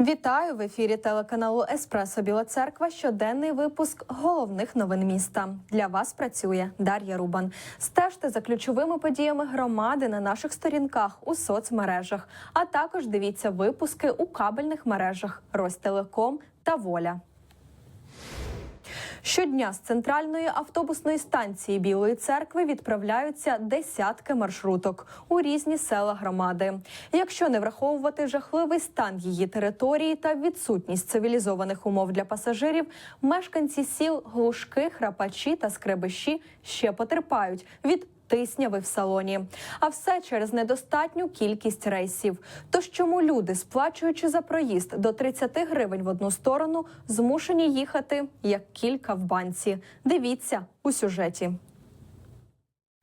Вітаю в ефірі телеканалу Еспресо Біла Церква. Щоденний випуск головних новин міста. Для вас працює Дар'я Рубан. Стежте за ключовими подіями громади на наших сторінках у соцмережах, а також дивіться випуски у кабельних мережах Ростелеком та Воля. Щодня з центральної автобусної станції Білої церкви відправляються десятки маршруток у різні села громади. Якщо не враховувати жахливий стан її території та відсутність цивілізованих умов для пасажирів, мешканці сіл Глушки, Храпачі та Скребищі ще потерпають від тисняви в салоні. А все через недостатню кількість рейсів. Тож чому люди, сплачуючи за проїзд до 30 гривень в одну сторону, змушені їхати як кілька в банці? Дивіться у сюжеті.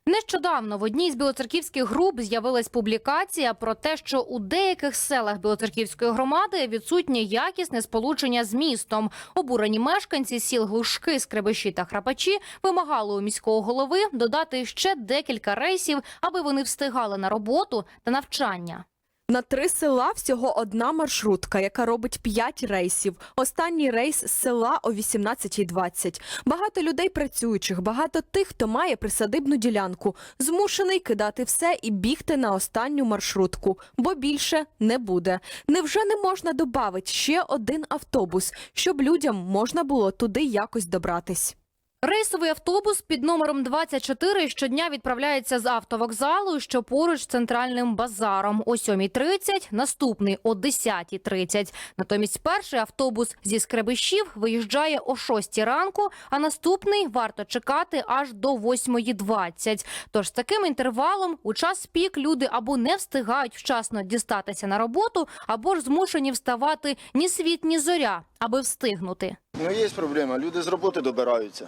Нещодавно в одній з білоцерківських груп з'явилась публікація про те, що у деяких селах білоцерківської громади відсутнє якісне сполучення з містом. Обурені мешканці сіл Глушки, Скребищі та Храпачі вимагали у міського голови додати ще декілька рейсів, аби вони встигали на роботу та навчання. На три села всього одна маршрутка, яка робить п'ять рейсів. Останній рейс з села о 18.20. Багато людей працюючих, багато тих, хто має присадибну ділянку, змушений кидати все і бігти на останню маршрутку, бо більше не буде. Невже не можна додати ще один автобус, щоб людям можна було туди якось добратись? Рейсовий автобус під номером 24 щодня відправляється з автовокзалу, що поруч з центральним базаром о 7.30, наступний о 10.30. Натомість перший автобус зі Скребищів виїжджає о 6 ранку, а наступний варто чекати аж до 8.20. Тож з таким інтервалом у час пік люди або не встигають вчасно дістатися на роботу, або ж змушені вставати ні світ, ні зоря, аби встигнути. Ну, є проблема. Люди з роботи добираються.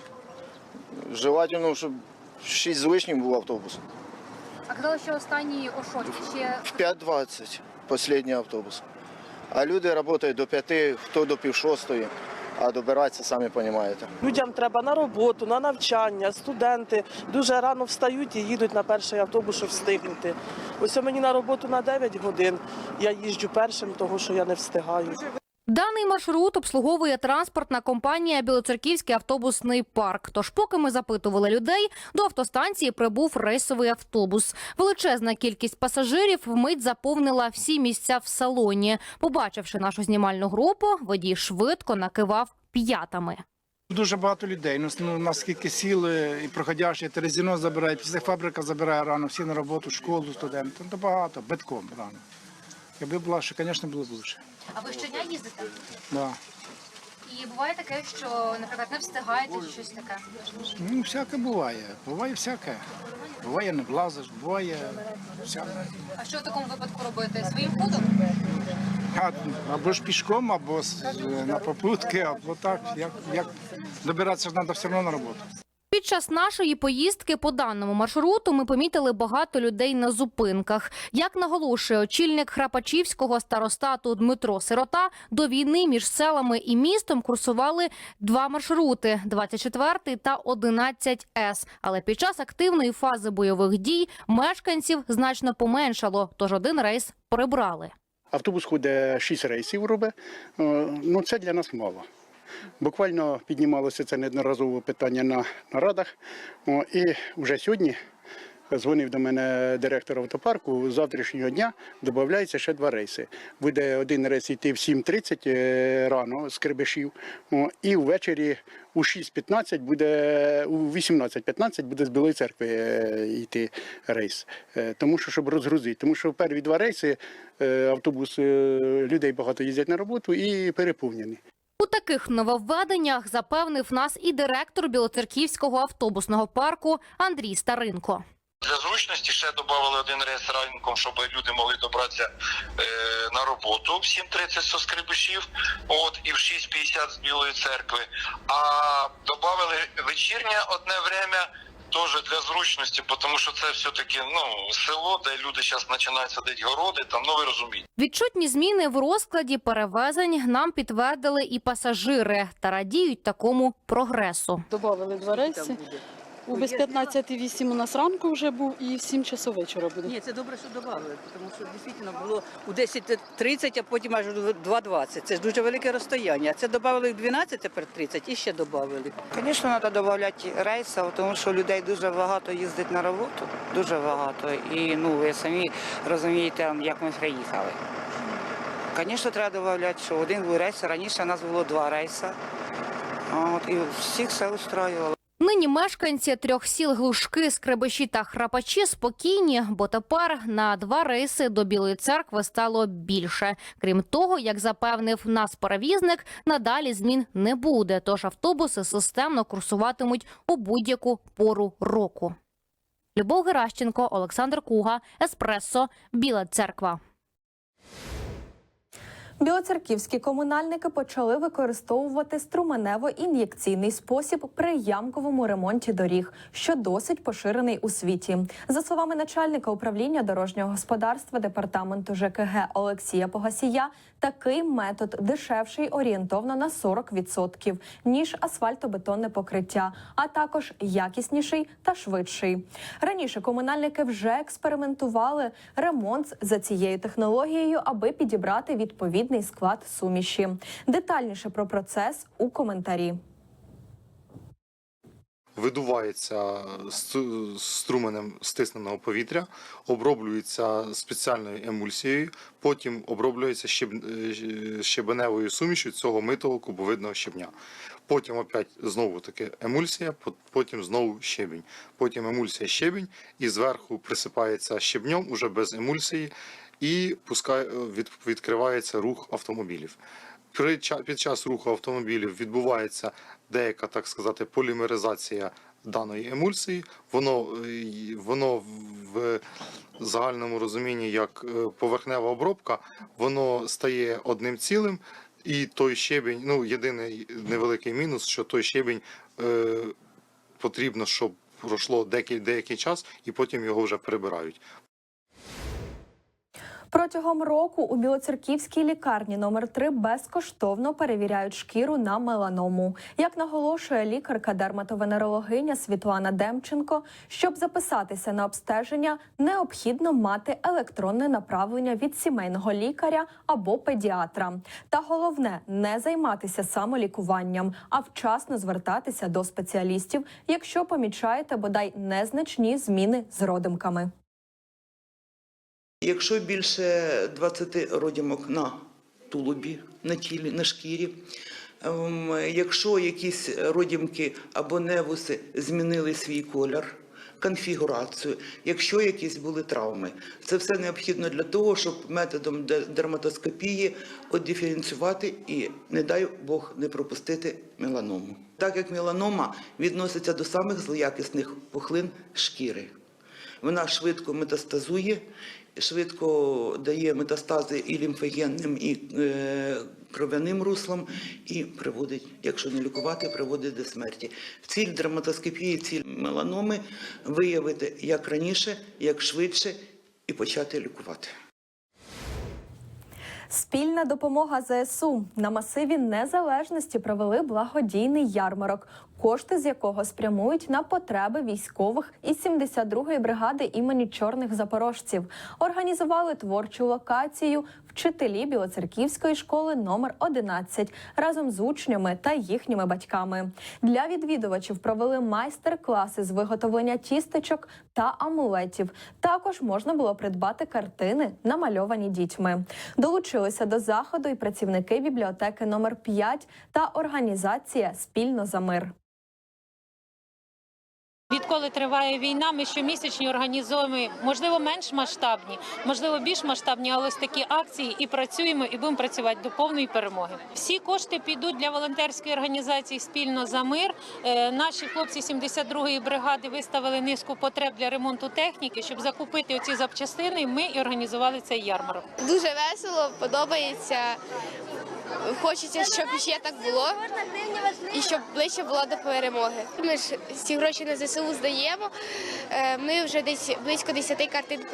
Желательно, щоб 6 з лишнім був автобус. А казали, що останній о 6 ще В 5.20 останній автобус. А люди працюють до 5, хто до пів шостої, а добиратися, самі розумієте. Людям треба на роботу, на навчання, студенти дуже рано встають і їдуть на перший автобус, щоб встигнути. Ось мені на роботу на 9 годин. Я їжджу першим, того що я не встигаю. Даний маршрут обслуговує транспортна компанія Білоцерківський автобусний парк. Тож, поки ми запитували людей, до автостанції прибув рейсовий автобус. Величезна кількість пасажирів вмить заповнила всі місця в салоні. Побачивши нашу знімальну групу, водій швидко накивав п'ятами. Дуже багато людей. Ну, ну наскільки сіли і проходящі Терезіно забирають, після фабрика забирає рано, всі на роботу, школу, студенти. Ну, то багато, битком рано. Якби була, що, звісно, було б лучше. А ви щодня їздите? Да. І буває таке, що, наприклад, не встигаєте чи щось таке? Ну, всяке буває. Буває всяке. Буває не влазиш, буває всяке. А що в такому випадку робити? Своїм ходом? А, або ж пішком, або з- на попутки, або так. Як, як добиратися ж треба все одно на роботу. Під час нашої поїздки по даному маршруту ми помітили багато людей на зупинках. Як наголошує очільник Храпачівського старостату Дмитро Сирота, до війни між селами і містом курсували два маршрути: 24 та 11 С. Але під час активної фази бойових дій мешканців значно поменшало, тож один рейс прибрали. Автобус ходить 6 рейсів робить. Е, Ну, це для нас мало. Буквально піднімалося це неодноразово питання на нарадах. І вже сьогодні дзвонив до мене директор автопарку. З завтрашнього дня додається ще два рейси. Буде один рейс йти в 7.30 е, рано з Кирбишів, О, і ввечері у 6.15 буде, у 18.15 буде з Білої церкви е, йти рейс. Е, Тому що, щоб розгрузити. Тому що перві два рейси автобус людей багато їздять на роботу і переповнені. У таких нововведеннях запевнив нас і директор Білоцерківського автобусного парку Андрій Старинко. Для зручності ще додали один рейс ранком, щоб люди могли добратися е, на роботу в 7.30 со скрибишів, от і в 6.50 з Білої церкви. А додали вечірнє одне время. Теж для зручності, тому що це все-таки ну село, де люди зараз починають садити городи, там ну ви розумієте. Відчутні зміни в розкладі перевезень нам підтвердили і пасажири та радіють такому прогресу. Добавили два рейси. У без 15.08 у нас ранку вже був і в 7 часов вечора буде. Ні, це добре, що додали, тому що дійсно було у 10.30, а потім аж у 2.20. Це ж дуже велике розстояння. Це додали в 12, тепер 30 і ще додали. Звісно, треба додати рейсів, тому що людей дуже багато їздить на роботу, дуже багато. І ну ви самі розумієте, як ми приїхали. Звісно, треба додати, що один був рейс, раніше у нас було два рейси. От, і всіх все устраювало. Нині мешканці трьох сіл Глушки, Скребеші та Храпачі спокійні, бо тепер на два рейси до Білої церкви стало більше. Крім того, як запевнив нас перевізник, надалі змін не буде. Тож автобуси системно курсуватимуть у будь-яку пору року. Любов Геращенко, Олександр Куга, Еспресо, Біла церква. Білоцерківські комунальники почали використовувати струменево-ін'єкційний спосіб при ямковому ремонті доріг, що досить поширений у світі. За словами начальника управління дорожнього господарства департаменту ЖКГ Олексія Погасія, такий метод дешевший орієнтовно на 40%, ніж асфальтобетонне покриття, а також якісніший та швидший. Раніше комунальники вже експериментували ремонт за цією технологією, аби підібрати відповідний склад суміші. Детальніше про процес у коментарі. видувається струменем стисненого повітря, оброблюється спеціальною емульсією, потім оброблюється е, щебеневою сумішю цього митого кубовидного щебня. Потім опять знову таки емульсія, потім знову щебінь. Потім емульсія щебінь і зверху присипається щебнем уже без емульсії і пускає, від, відкривається рух автомобілів. При під час руху автомобілів відбувається деяка, так сказати, полімеризація даної емульсії. Воно, е, воно в загальному розумінні як е, поверхнева обробка, воно стає одним цілим. І той щебінь, ну єдиний невеликий мінус, що той щебінь е, потрібно, щоб пройшло деякий, деякий час, і потім його вже перебирають. Протягом року у Білоцерківській лікарні номер 3 безкоштовно перевіряють шкіру на меланому. Як наголошує лікарка дерматовенерологиня Світлана Демченко, щоб записатися на обстеження, необхідно мати електронне направлення від сімейного лікаря або педіатра. Та головне не займатися самолікуванням, а вчасно звертатися до спеціалістів, якщо помічаєте бодай незначні зміни з родимками. Якщо більше 20 родімок на тулубі, на тілі, на шкірі, ем, якщо якісь родімки або невуси змінили свій колір, конфігурацію, якщо якісь були травми, це все необхідно для того, щоб методом дерматоскопії одиференціювати і, не дай Бог, не пропустити меланому. Так як меланома відноситься до самих злоякісних пухлин шкіри. Вона швидко метастазує, швидко дає метастази і лімфогенним, і е, кров'яним руслом, і приводить, якщо не лікувати, приводить до смерті. Ціль дерматоскопії, ціль меланоми виявити як раніше, як швидше і почати лікувати. Спільна допомога ЗСУ на масиві незалежності провели благодійний ярмарок, кошти з якого спрямують на потреби військових із 72-ї бригади імені чорних запорожців. Організували творчу локацію вчителі Білоцерківської школи номер 11 разом з учнями та їхніми батьками. Для відвідувачів провели майстер-класи з виготовлення тістечок та амулетів. Також можна було придбати картини, намальовані дітьми. Долучилися до заходу і працівники бібліотеки номер 5 та організація Спільно за мир. Відколи триває війна, ми щомісячні організуємо, можливо, менш масштабні, можливо, більш масштабні, але ось такі акції і працюємо, і будемо працювати до повної перемоги. Всі кошти підуть для волонтерської організації спільно за мир. Е, Наші хлопці 72-ї бригади виставили низку потреб для ремонту техніки, щоб закупити оці запчастини. Ми і організували цей ярмарок. Дуже весело, подобається. Хочеться, щоб ще так було і щоб ближче було до перемоги. Ми ж ці гроші на ЗСУ здаємо. Е, Ми вже десь близько 10 картин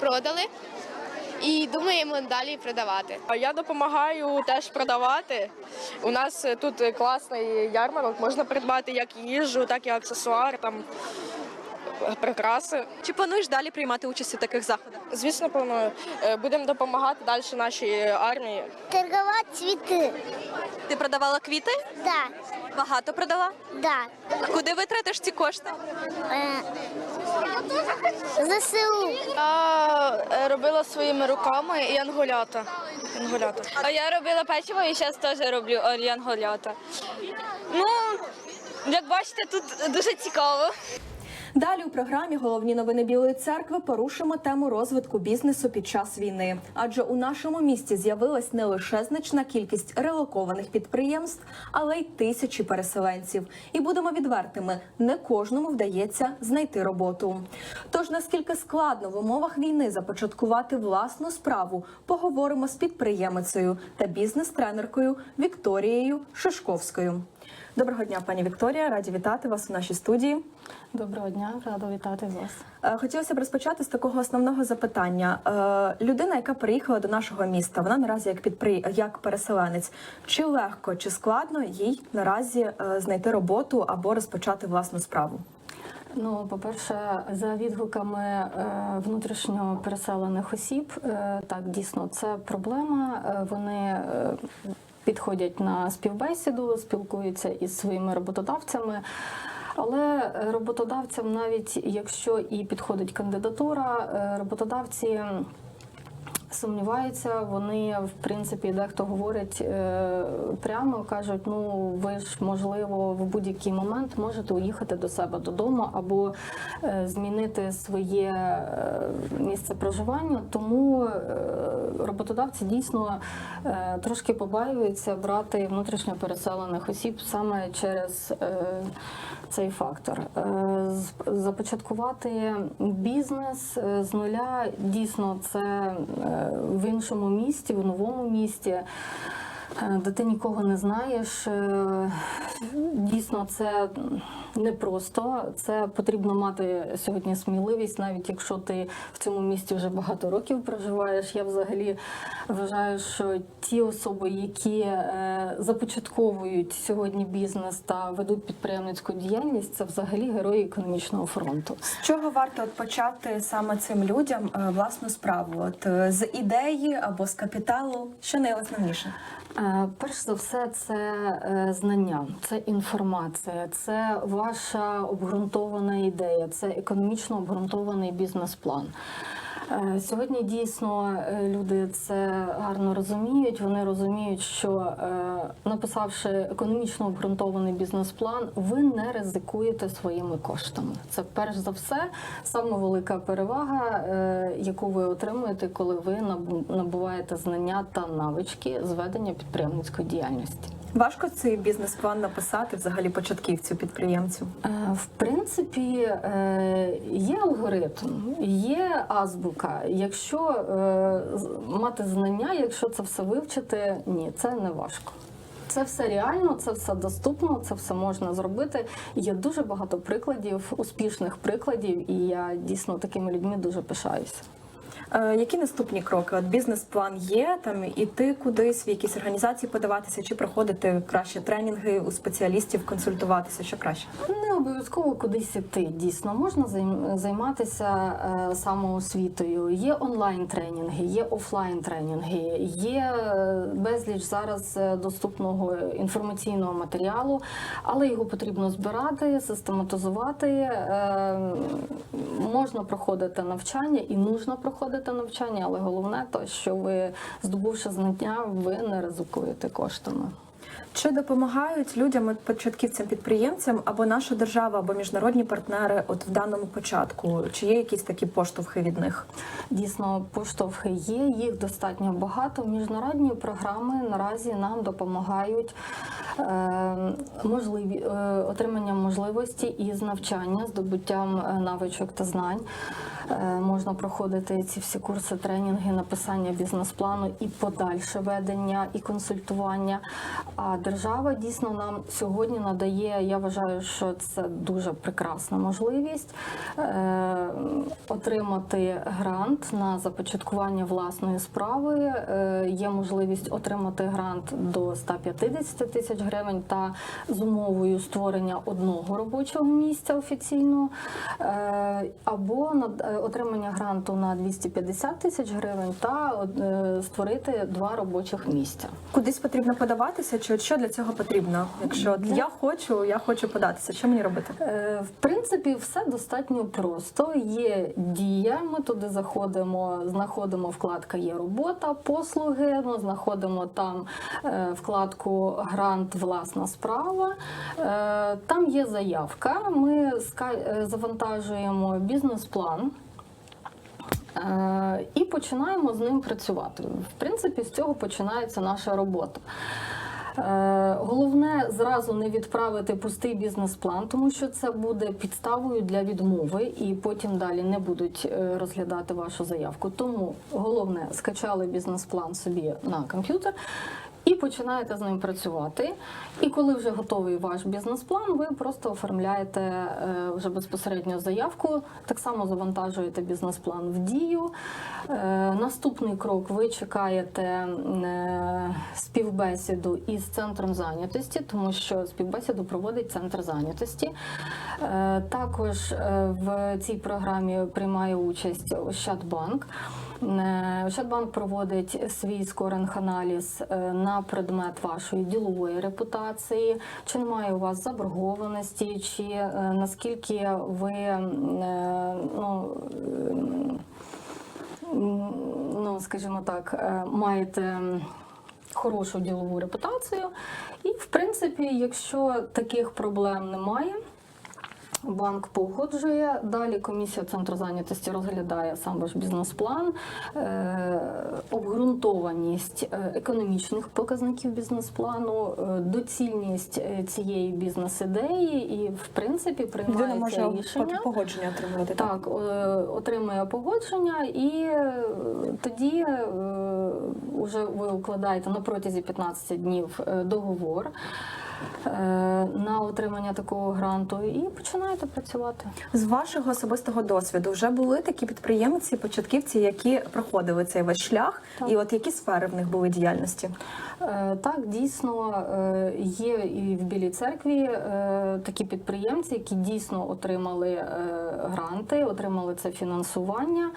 продали. і думаємо далі продавати. Я допомагаю теж продавати. У нас тут класний ярмарок, можна придбати як їжу, так і е, прикраси. Чи плануєш далі приймати участь у таких заходах? Звісно, планую. Е, Будемо допомагати далі нашій армії. Торгувати цвіти. Ти продавала квіти? Так, Багато продала? так. А куди витратиш ці кошти? ЗСУ. Я е, робила своїми руками і янголята. янголята. А я робила печиво і зараз теж роблю янголята. Ну, як бачите, тут дуже цікаво. Далі у програмі головні новини Білої церкви порушимо тему розвитку бізнесу під час війни. Адже у нашому місті з'явилась не лише значна кількість релокованих підприємств, але й тисячі переселенців. І будемо відвертими: не кожному вдається знайти роботу. Тож наскільки складно в умовах війни започаткувати власну справу, поговоримо з підприємицею та бізнес-тренеркою Вікторією Шишковською. Доброго дня, пані Вікторія. Раді вітати вас у нашій студії. Доброго дня, рада вітати вас. Е, Хотілося б розпочати з такого основного запитання. Е, Людина, яка приїхала до нашого міста, вона наразі як підпри... як переселенець. Чи легко, чи складно їй наразі е, знайти роботу або розпочати власну справу? Ну, по-перше, за відгуками внутрішньо переселених осіб, так дійсно це проблема. Вони підходять на співбесіду, спілкуються із своїми роботодавцями. Але роботодавцям, навіть якщо і підходить кандидатура, е, роботодавці сумніваються. Вони в принципі дехто говорить е, прямо, кажуть: ну ви ж можливо в будь-який момент можете уїхати до себе додому або е, змінити своє е, місце проживання. Тому роботодавці дійсно трошки побаюються брати внутрішньо переселених осіб саме через цей фактор. Започаткувати бізнес з нуля дійсно це в іншому місті, в новому місті. Е, Де ти нікого не знаєш, Е, дійсно це непросто. Це потрібно мати сьогодні сміливість, навіть якщо ти в цьому місті вже багато років проживаєш. Я взагалі вважаю, що ті особи, які е, започатковують сьогодні бізнес та ведуть підприємницьку діяльність, це взагалі герої економічного фронту. З чого варто почати саме цим людям власну справу? От з ідеї або з капіталу, що найосновніше? Е, Перш за все, це е, знання, це інформація, це ваша обґрунтована ідея, це економічно обґрунтований бізнес-план. Е, Сьогодні дійсно е, люди це гарно розуміють. Вони розуміють, що е, написавши економічно обґрунтований бізнес-план, ви не ризикуєте своїми коштами. Це перш за все саме велика перевага, яку ви отримуєте, коли ви набуваєте знання та навички з ведення підприємницької діяльності. Важко цей бізнес-план написати взагалі початківцю підприємцю. Е, В принципі, е, є алгоритм, є азбука. Якщо е, мати знання, якщо це все вивчити, ні, це не важко. Це все реально, це все доступно, це все можна зробити. Є дуже багато прикладів, успішних прикладів, і я дійсно такими людьми дуже пишаюся. Е, Які наступні кроки? От бізнес-план є там іти кудись в якісь організації подаватися, чи проходити краще тренінги у спеціалістів, консультуватися, що краще? Не обов'язково кудись іти. Дійсно, можна займатися е, самоосвітою. Є онлайн тренінги, є офлайн тренінги, є е, безліч зараз доступного інформаційного матеріалу, але його потрібно збирати, систематизувати. Можна проходити навчання і нужно проходити навчання, але головне то, що ви здобувши знання, ви не ризикуєте коштами. Чи допомагають людям, початківцям підприємцям або наша держава, або міжнародні партнери, от в даному початку? Чи є якісь такі поштовхи від них? Дійсно, поштовхи є, їх достатньо багато. Міжнародні програми наразі нам допомагають е, можливі, е, отриманням можливості із навчання, здобуттям е, навичок та знань. Е, можна проходити ці всі курси, тренінги, написання бізнес-плану і подальше ведення і консультування. А держава дійсно нам сьогодні надає. Я вважаю, що це дуже прекрасна можливість е, отримати грант на започаткування власної справи. Е, Є можливість отримати грант до 150 тисяч гривень та з умовою створення одного робочого місця офіційного, е, або отримання гранту на 250 тисяч гривень та е, створити два робочих місця. Кудись потрібно подаватися, чи що для цього потрібно? Якщо от я хочу, я хочу податися, що мені робити? Е, В принципі, все достатньо просто. Є дія. Ми туди заходимо, знаходимо вкладка Є робота, послуги. Ми знаходимо там е, вкладку Грант, власна справа. Там є заявка. Ми завантажуємо бізнес-план. Е, І починаємо з ним працювати. В принципі, з цього починається наша робота. Е, Головне зразу не відправити пустий бізнес-план, тому що це буде підставою для відмови, і потім далі не будуть е, розглядати вашу заявку. Тому головне скачали бізнес-план собі на комп'ютер. І починаєте з ним працювати. І коли вже готовий ваш бізнес-план, ви просто оформляєте е, вже безпосередньо заявку. Так само завантажуєте бізнес-план в дію. Е, Наступний крок ви чекаєте е, співбесіду із центром зайнятості, тому що співбесіду проводить центр зайнятості. Також в цій програмі приймає участь Ощадбанк. Е, Ощадбанк проводить свій скоринг-аналіз е, на предмет вашої ділової репутації, чи немає у вас заборгованості, чи е, наскільки ви ну, ну, скажімо так, маєте хорошу ділову репутацію. І, в принципі, якщо таких проблем немає, Банк погоджує. Далі комісія центру зайнятості розглядає сам ваш бізнес-план, е, обґрунтованість е, економічних показників бізнес-плану, е, доцільність цієї бізнес-ідеї, і в принципі Людина приймається може рішення. погодження отримувати. Так, е, отримує погодження, і тоді вже ви укладаєте на протязі 15 днів договор на отримання такого гранту і починаєте працювати. З вашого особистого досвіду вже були такі підприємці, початківці, які проходили цей весь шлях, і от які сфери в них були діяльності? Е, Так, дійсно е, є і в Білій церкві е, такі підприємці, які дійсно отримали е, гранти, отримали це фінансування.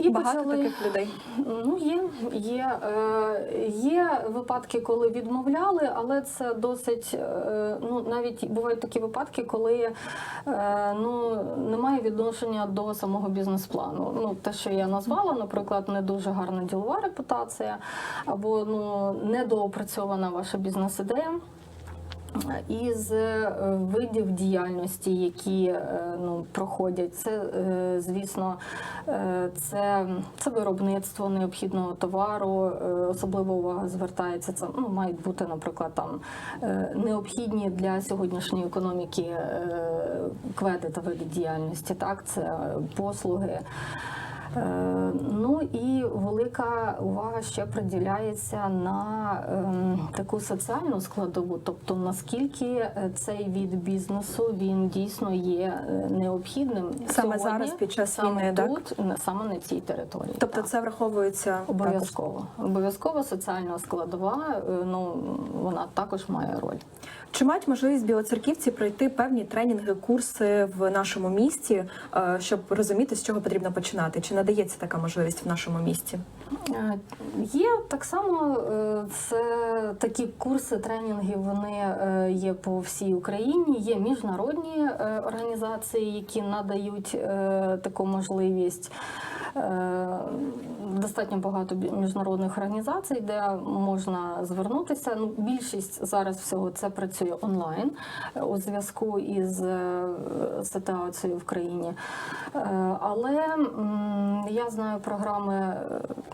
І багато таких людей. Ну, є, є, е, є випадки, коли відмовляли, але це досить, е, ну, навіть бувають такі випадки, коли е, ну, немає відношення до самого бізнес-плану. Ну, те, що я назвала, наприклад, не дуже гарна ділова репутація, або ну, недоопрацьована ваша бізнес-ідея. Із е, видів діяльності, які е, ну, проходять, це, е, звісно, це, це виробництво необхідного товару, особлива увага звертається. Це ну, мають бути, наприклад, там необхідні для сьогоднішньої економіки кведи та види діяльності. Так, це послуги. Е, Ну і велика увага ще приділяється на ем, таку соціальну складову, тобто наскільки е, цей від бізнесу він дійсно є е, необхідним Саме сьогодні, зараз під час саме війни, тут, на- саме на цій території. Тобто це враховується Обов'язково. Обов'язково соціальна складова, ну вона також має роль. Чи мають можливість білоцерківці пройти певні тренінги, курси в нашому місті, е, щоб розуміти, з чого потрібно починати? Чи надається така можливість в нашому місті? Е, Є так само е, це такі курси, тренінги. Вони є по всій Україні. Є міжнародні організації, які надають таку можливість. Е, Достатньо багато міжнародних організацій, де можна звернутися. Ну, більшість зараз всього це працює онлайн е, у зв'язку із е, ситуацією в країні. Але Я знаю програми,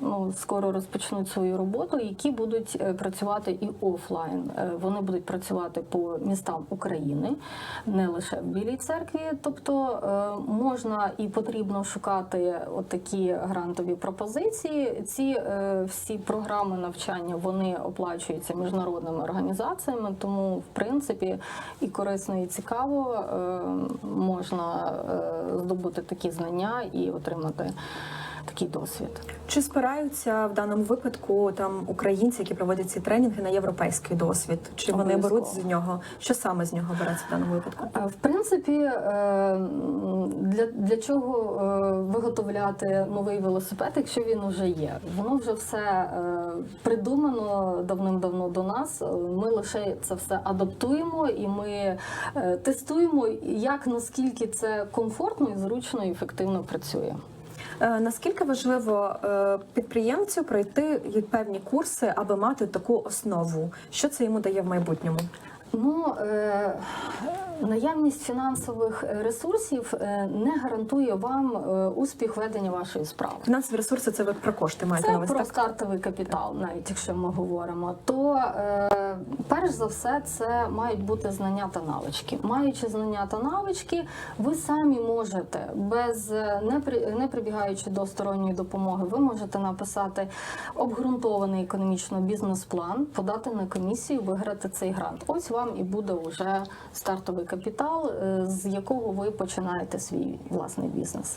ну скоро розпочнуть свою роботу, які будуть працювати і офлайн. Вони будуть працювати по містам України, не лише в Білій церкві. Тобто можна і потрібно шукати от такі грантові пропозиції. Ці е, всі програми навчання вони оплачуються міжнародними організаціями, тому в принципі і корисно, і цікаво е, можна е, здобути такі знання і отримати такий досвід. Чи спираються в даному випадку там українці, які проводять ці тренінги на європейський досвід? Чи вони беруть з нього? Що саме з нього береться в даному випадку? Е, В принципі, е, для, для чого е, виготовляти новий велосипед, якщо він вже є? Воно вже все придумано давним-давно до нас. Ми лише це все адаптуємо і ми тестуємо, як наскільки це комфортно і зручно і ефективно працює. Е, Наскільки важливо е, підприємцю пройти певні курси, аби мати таку основу? Що це йому дає в майбутньому? Ну, е, наявність фінансових ресурсів е, не гарантує вам е, успіх ведення вашої справи. Фінансові ресурси це ви про кошти маєте на увазі, про так? стартовий капітал, навіть якщо ми говоримо, то перш за все це мають бути знання та навички. Маючи знання та навички, ви самі можете без не, при, не прибігаючи до сторонньої допомоги, ви можете написати обґрунтований економічно бізнес-план, подати на комісію, виграти цей грант. Ось вам і буде вже стартовий капітал, е, з якого ви починаєте свій власний бізнес.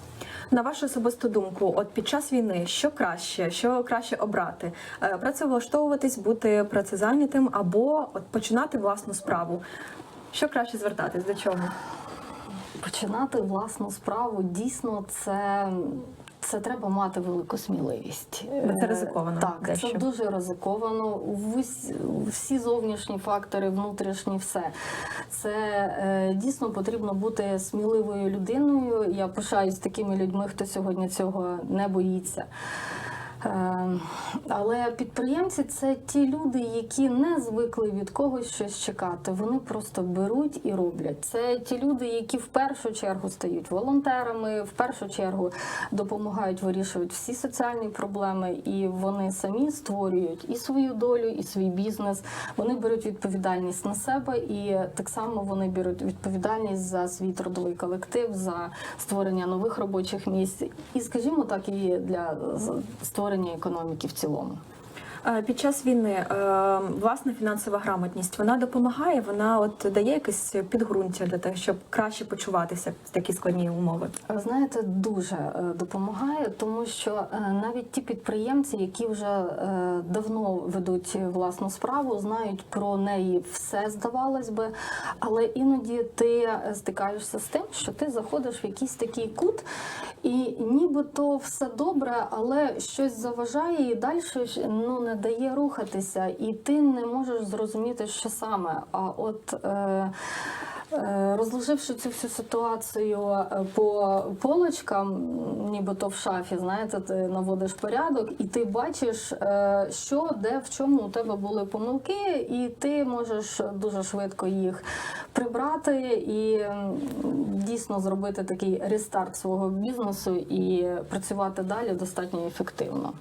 На вашу особисту думку, от під час війни, що краще, що краще обрати? Е, Працевлаштовуватись, бути працезайнятим або от починати власну справу? Що краще звертатись до чого? Починати власну справу дійсно це. Це треба мати велику сміливість. Це Е, ризиковано Так, дещо. це дуже ризиковано. Всі зовнішні фактори, внутрішні, все. Це е, дійсно потрібно бути сміливою людиною. Я пишаюсь такими людьми, хто сьогодні цього не боїться. Е, Але підприємці це ті люди, які не звикли від когось щось чекати. Вони просто беруть і роблять. Це ті люди, які в першу чергу стають волонтерами, в першу чергу допомагають вирішувати всі соціальні проблеми, і вони самі створюють і свою долю, і свій бізнес. Вони беруть відповідальність на себе, і так само вони беруть відповідальність за свій трудовий колектив, за створення нових робочих місць, і, скажімо так, і для з- створення економіки в цілому. Е, Під час війни е, власна фінансова грамотність вона допомагає, вона от дає якесь підґрунтя для того, щоб краще почуватися в такі складні умови. Знаєте, дуже е, допомагає, тому що навіть ті підприємці, які вже давно ведуть власну справу, знають про неї все, здавалось би, але іноді ти стикаєшся з тим, що ти заходиш в якийсь такий кут, і нібито все добре, але щось заважає і далі ну, не дає рухатися, і ти не можеш зрозуміти, що саме. А от е, Е, Розложивши цю всю ситуацію е, по полочкам, нібито в шафі, знаєте, ти наводиш порядок, і ти бачиш, е, що, де, в чому у тебе були помилки, і ти можеш дуже швидко їх прибрати і дійсно зробити такий рестарт свого бізнесу і працювати далі достатньо ефективно.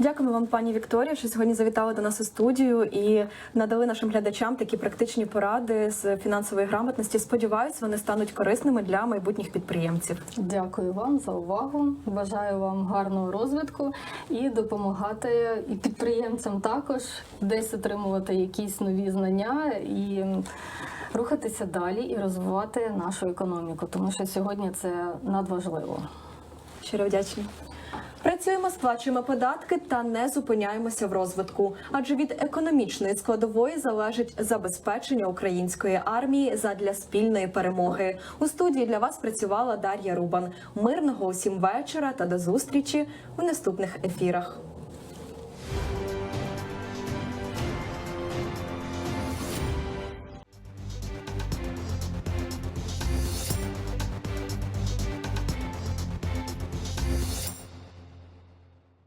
Дякуємо вам, пані Вікторія, що сьогодні завітали до нас у студію і надали нашим глядачам такі практичні поради з фінансової грамотності. Сподіваюсь, вони стануть корисними для майбутніх підприємців. Дякую вам за увагу. Бажаю вам гарного розвитку і допомагати і підприємцям також десь отримувати якісь нові знання і рухатися далі і розвивати нашу економіку, тому що сьогодні це надважливо. Щиро вдячні. Працюємо, сплачуємо податки та не зупиняємося в розвитку. Адже від економічної складової залежить забезпечення української армії задля спільної перемоги. У студії для вас працювала Дар'я Рубан. Мирного усім вечора та до зустрічі у наступних ефірах.